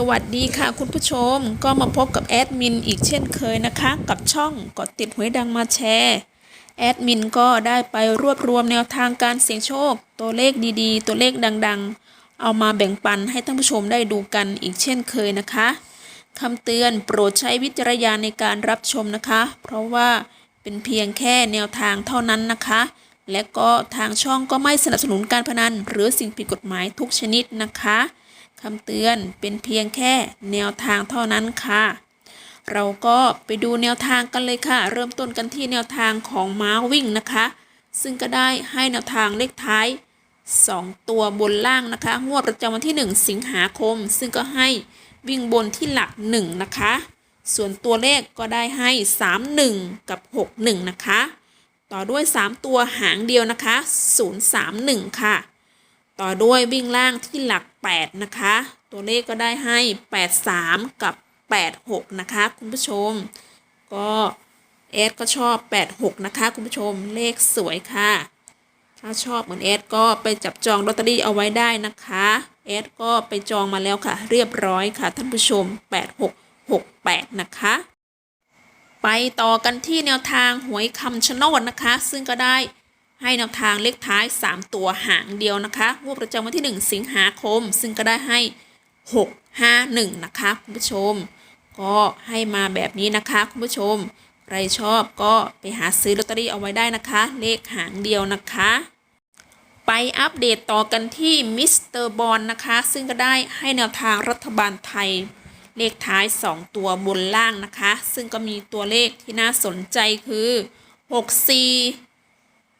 สวัสดีค่ะคุณผู้ชมก็มาพบกับแอดมินอีกเช่นเคยนะคะ กับช่องกดติดหวยดังมาแชร์แอดมินก็ได้ไปรวบรวมแนวทางการเสี่ยงโชค ตัวเลขดีๆ ตัวเลขดังๆ เอามาแบ่งปันให้ท่านผู้ชมได้ดูกันอีกเช่นเคยนะคะคำเตือนโปรดใช้วิจารณญาณในการรับชมนะคะ เพราะว่าเป็นเพียงแค่แนวทางเท่านั้นนะคะ และก็ทางช่องก็ไม่สนับสนุนการพนัน หรือสิ่งผิดกฎหมายทุกชนิดนะคะำเตือนเป็นเพียงแค่แนวทางเท่านั้นค่ะ เราก็ไปดูแนวทางกันเลยค่ะ เริ่มต้นกันที่แนวทางของม้าวิ่งนะคะ ซึ่งก็ได้ให้แนวทางเลขท้าย 2 ตัวบนล่างนะคะงวดประจำวันที่ 1 สิงหาคม ซึ่งก็ให้วิ่งบนที่หลัก 1 นะคะ ส่วนตัวเลขก็ได้ให้ 3 1 กับ 6 1 นะคะ ต่อด้วย 3 ตัวหางเดียวนะคะ 0 3 1 ค่ะ ต่อด้วยวิ่งล่างที่หลัก 8 นะคะ ตัวเลขก็ได้ให้ 8 3 กับ 8 6 นะคะ คุณผู้ชม ก็เอสก็ชอบ 8 6 นะคะ คุณผู้ชมเลขสวยค่ะ ถ้าชอบเหมือนเอสก็ไปจับจองลอตเตอรี่เอาไว้ได้นะคะเอสก็ไปจองมาแล้วค่ะ เรียบร้อยค่ะท่านผู้ชม 8668 นะคะ ไปต่อกันที่แนวทางหวยคำชะโนดนะคะ ซึ่งก็ได้ ให้แนวทางเลขท้าย 3 ตัวหางเดียวนะคะงวดประจำวันที่ 1 สิงหาคม ซึ่งก็ได้ให้ 6 5 1 นะคะคุณผู้ชม ก็ให้มาแบบนี้นะคะคุณผู้ชม ใครชอบก็ไปหาซื้อลอตเตอรี่เอาไว้ได้นะคะ เลขหางเดียวนะคะ ไปอัปเดตต่อกันที่มิสเตอร์บอลนะคะ ซึ่งก็ได้ให้แนวทางรัฐบาลไทยเลขท้าย 2 ตัวบนล่างนะคะ ซึ่งก็มีตัวเลขที่น่าสนใจคือ 64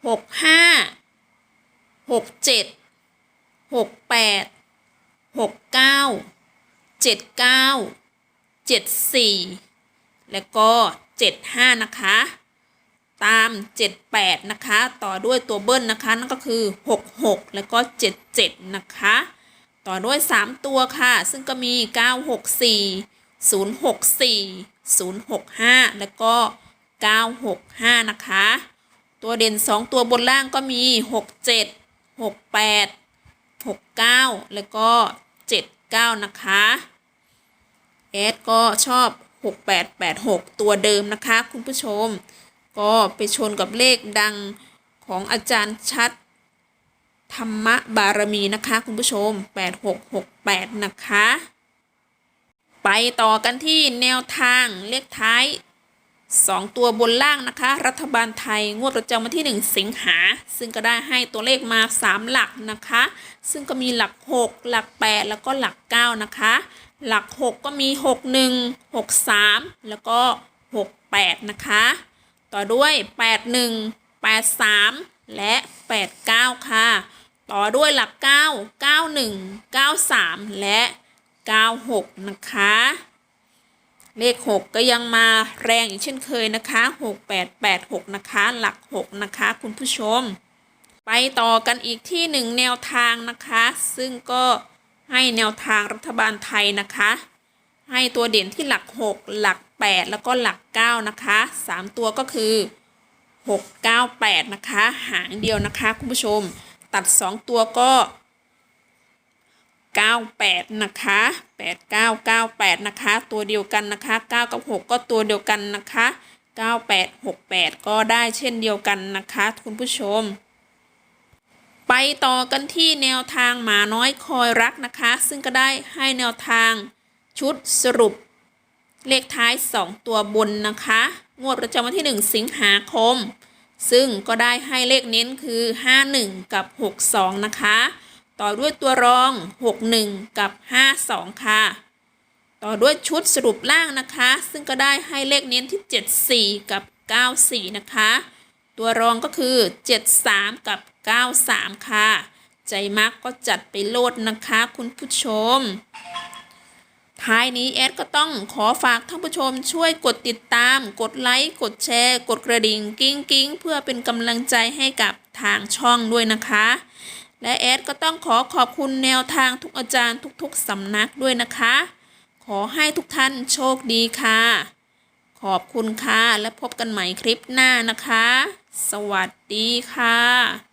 65 67 68 69 79 74แล้วก็75นะคะ ตาม78นะคะ ต่อด้วยตัวเบิ้ลนะคะนั่นก็คือ66แล้วก็77นะคะ ต่อด้วย3ตัวค่ะ ซึ่งก็มี964 064 065 แล้วก็ 965 นะคะ ตัวเด่น 2 ตัวบนล่างก็มี 67 68 69 แล้วก็ 79 นะคะเอสก็ชอบ 6886 ตัวเดิมนะคะ คุณผู้ชม ก็ไปชนกับเลขดังของอาจารย์ชัด ธรรมบารมีนะคะ คุณผู้ชม 8668 นะคะ ไปต่อกันที่แนวทางเลขท้าย 2 ตัวบนล่างนะคะ รัฐบาลไทยงวดประจำวันที่ 1 สิงหา ซึ่งก็ได้ให้ตัวเลขมา 3 หลักนะคะ ซึ่งก็มีหลัก 6 หลัก 8 แล้วก็หลัก 9 นะคะ หลัก 6 ก็มี 6 1 6 3 แล้วก็ 6 8 นะคะ ต่อด้วย 8 1 8 3 และ 8 9 ค่ะ ต่อด้วยหลัก 9 9 1 9 3 และ 9 6 นะคะ เลข 6 ก็ยังมาแรงอีกเช่นเคยนะคะ 6 8 8 6 นะคะ หลัก 6 นะคะ คุณผู้ชม ไปต่อกันอีกที่หนึ่งแนวทางนะคะ ซึ่งก็ให้แนวทางรัฐบาลไทยนะคะ ให้ตัวเด่นที่หลัก 6 หลัก 8 แล้วก็หลัก 9 นะคะ 3 ตัวก็คือ 6 9 8 นะคะ หางเดียวนะคะ คุณผู้ชม ตัด 2 ตัวก็ 98 นะคะ 8998 นะคะ ตัวเดียวกันนะคะ 9 กับ 6 ก็ตัวเดียวกันนะคะ 9868 ก็ได้เช่นเดียวกันนะคะคุณผู้ชม ไปต่อกันที่แนวทางหมาน้อยคอยรักนะคะ ซึ่งก็ได้ให้แนวทางชุดสรุป เลขท้าย 2 ตัวบนนะคะ งวดประจำวันที่ 1 สิงหาคม ซึ่งก็ได้ให้เลขเน้นคือ 51 กับ 62 นะคะ ต่อด้วยตัวรอง 61 กับ 52 ค่ะ ต่อด้วยชุดสรุปล่างนะคะ ซึ่งก็ได้ให้เลขเน้นที่ 74 กับ 94 นะคะ ตัวรองก็คือ 73 กับ 93 ค่ะ ใจมักก็จัดไปโลดนะคะคุณผู้ชม ท้ายนี้แอดก็ต้องขอฝากท่านผู้ชมช่วยกดติดตาม กดไลค์ กดแชร์ กดกระดิ่งกิ้งกิ้งเพื่อเป็นกำลังใจให้กับทางช่องด้วยนะคะ และแอดก็ต้องขอขอบคุณแนวทางทุกอาจารย์ทุกๆสำนักด้วยนะคะ ขอให้ทุกท่านโชคดีค่ะ ขอบคุณค่ะ และพบกันใหม่คลิปหน้านะคะ สวัสดีค่ะ